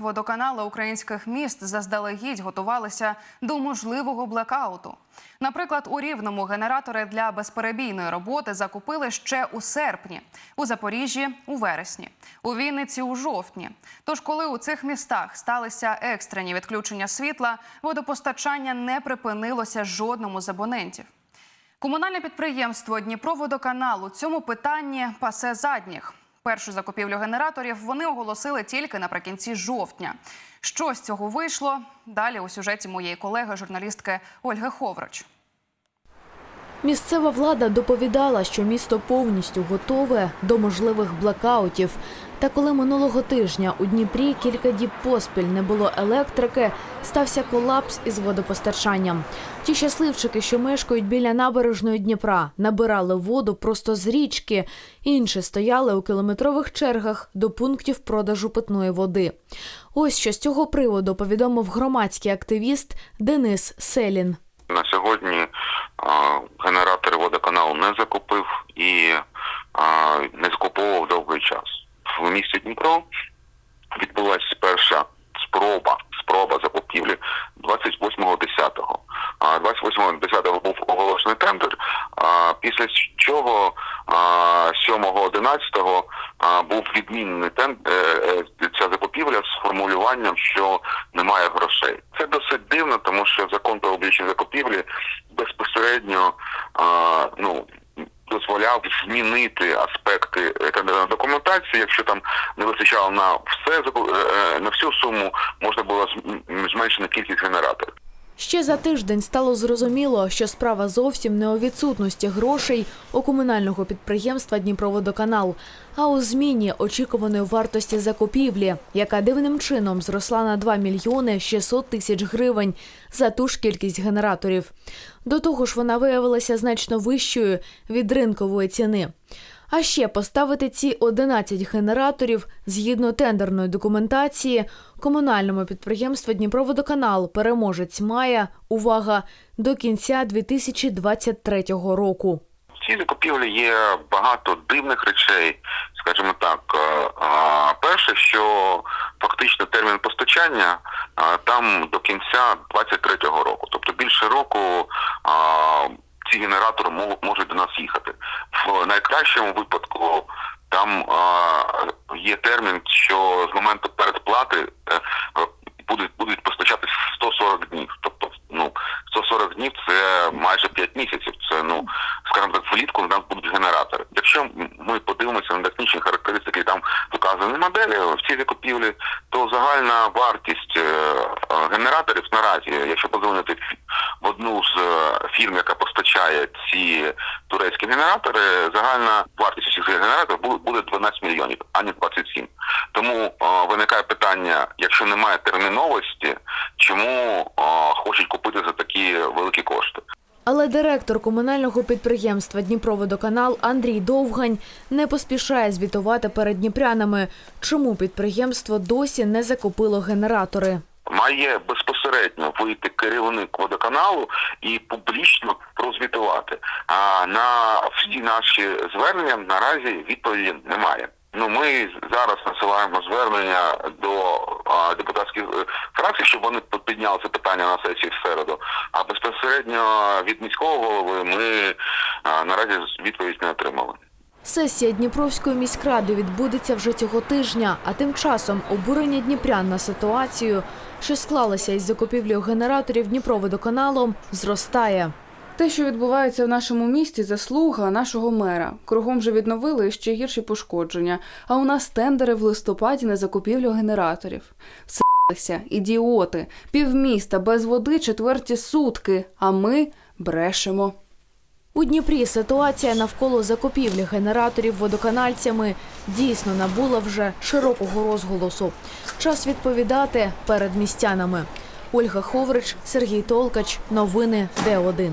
Водоканали українських міст заздалегідь готувалися до можливого блекауту. Наприклад, у Рівному генератори для безперебійної роботи закупили ще у серпні, у Запоріжжі у вересні, у Вінниці у жовтні. Тож, коли у цих містах сталися екстрені відключення світла, водопостачання не припинилося жодному з абонентів. Комунальне підприємство Дніпроводоканал у цьому питанні пасе задніх. Першу закупівлю генераторів вони оголосили тільки наприкінці жовтня. Що з цього вийшло? Далі у сюжеті моєї колеги, журналістки Ольги Ховроч. Місцева влада доповідала, що місто повністю готове до можливих блекаутів. Та коли минулого тижня у Дніпрі кілька діб поспіль не було електрики, стався колапс із водопостачанням. Ті щасливчики, що мешкають біля набережної Дніпра, набирали воду просто з річки. Інші стояли у кілометрових чергах до пунктів продажу питної води. Ось що з цього приводу повідомив громадський активіст Денис Селін. На сьогодні закупив і а, не закуповував довгий час. В місті Дніпро відбулася перша спроба спроба закупівлі 28.10. А 28.10 був оголошений тендер. А після чого а, 7.11 був відмінений тендер е, ця закупівля з формулюванням, що немає грошей. Це досить дивно, тому що закон про публічні закупівлі безпосередньо а, ну. Дозволяв змінити аспекти тендерної документації. Якщо там не вистачало на все е, е, на всю суму, можна було зм- зменшити кількість генераторів. Ще за тиждень стало зрозуміло, що справа зовсім не у відсутності грошей у комунального підприємства Дніпроводоканал, а у зміні очікуваної вартості закупівлі, яка дивним чином зросла на 2 мільйони 600 тисяч гривень за ту ж кількість генераторів. До того ж, вона виявилася значно вищою від ринкової ціни. А ще поставити ці 11 генераторів згідно тендерної документації комунальному підприємству Дніпроводоканал переможець має увага до кінця 2023 року. В цій закупівлі є багато дивних речей, скажімо так. Е, Перше, що фактично термін постачання а, там до кінця 23-го року, тобто більше року. А, Ці генератори мо- можуть до нас їхати. В найкращому випадку там є термін, що з моменту передплати е, будуть будуть постачатись 140 днів. Тобто, ну 140 днів це майже 5 місяців. Це ну скажімо так, влітку у нас будуть генератори. Якщо ми подивимося на технічні характеристики, там вказані моделі в цій закупівлі, то загальна вартість е, генераторів наразі, якщо подзвонити в одну з е, фірм, яка постачає ці турецькі генератори, загальна вартість цих генераторів буде 12 мільйонів, а не 27. Тому е, виникає питання, якщо немає терміновості, чому е, хочуть купити за такі великі кошти? Але директор комунального підприємства Дніпроводоканал Андрій Довгань не поспішає звітувати перед дніпрянами, чому підприємство досі не закупило генератори. Має безпосередньо вийти керівник водоканалу і публічно прозвітувати. А на всі наші звернення наразі відповіді немає. Ну ми зараз насилаємо звернення до а, депутатських е, фракцій, щоб вони підняли це питання на сесії в середу. А безпосередньо від міського голови ми а, наразі відповідь не отримали. Сесія Дніпровської міськради відбудеться вже цього тижня, а тим часом обурення дніпрян на ситуацію, що склалася із закупівлею генераторів Дніпроводоканалом, зростає. Те, що відбувається в нашому місті, заслуга нашого мера. Кругом вже відновили ще гірші пошкодження. А у нас тендери в листопаді на закупівлю генераторів. Всилися, ідіоти, півміста без води четверті сутки, а ми брешемо. У Дніпрі ситуація навколо закупівлі генераторів водоканальцями дійсно набула вже широкого розголосу. Час відповідати перед містянами. Ольга Ховрич, Сергій Толкач. Новини Д1.